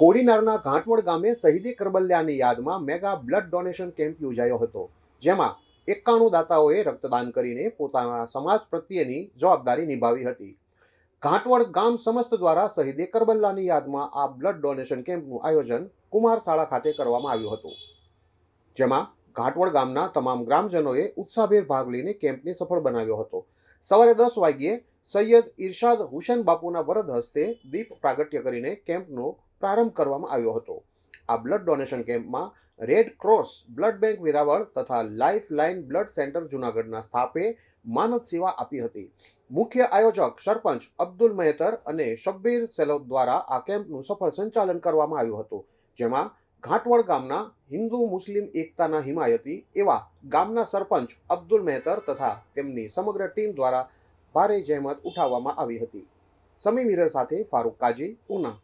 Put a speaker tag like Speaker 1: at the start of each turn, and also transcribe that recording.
Speaker 1: કોડીનારના ઘાટવડ ગામે શહીદી કરબલ્યાની યાદમાં mega blood donation camp યોજાયો હતો, જેમાં એકાણું દાતાઓએ રક્તદાન કરીને પોતાના સમાજ પ્રત્યેની જવાબદારી નિભાવી હતી. ઘાટવડ ગામ સમસ્ત દ્વારા શહીદે કરબલ્લાની યાદમાં આ બ્લડ ડોનેશન કેમ્પનું આયોજન કુમાર શાળા ખાતે કરવામાં આવ્યું હતું, જેમાં ઘાટવડ ગામના તમામ ગ્રામજનોએ ઉત્સાહભેર ભાગ લઈને કેમ્પને સફળ બનાવ્યો હતો. સવારે દસ વાગ્યે સૈયદ ઇરશાદ હુસેન બાપુના વરદ હસ્તે દીપ પ્રાગટ્ય કરીને કેમ્પનો પ્રારંભ કરવામાં આવ્યો હતો. આ બ્લડ ડોનેશન કેમ્પમાં red cross blood bank Veraval તથા લાઇફ લાઇન બ્લડ સેન્ટર જુનાગઢના સ્થાપે માનદ સેવા આપી હતી. મુખ્ય આયોજક સરપંચ અબ્દુલ મહેતર અને શબ્બીર સેલોદ દ્વારા આ કેમ્પનું સફળ સંચાલન કરવામાં આવ્યું હતું. જેમાં ઘાટવડ ગામના હિન્દુ મુસ્લિમ એકતાના હિમાયતી એવા ગામના સરપંચ અબ્દુલ મહેતર તથા તેમની સમગ્ર ટીમ દ્વારા ભારે જહેમત ઉઠાવવામાં આવી હતી. સમી મિરર સાથે ફારૂક કાજી, ઉના.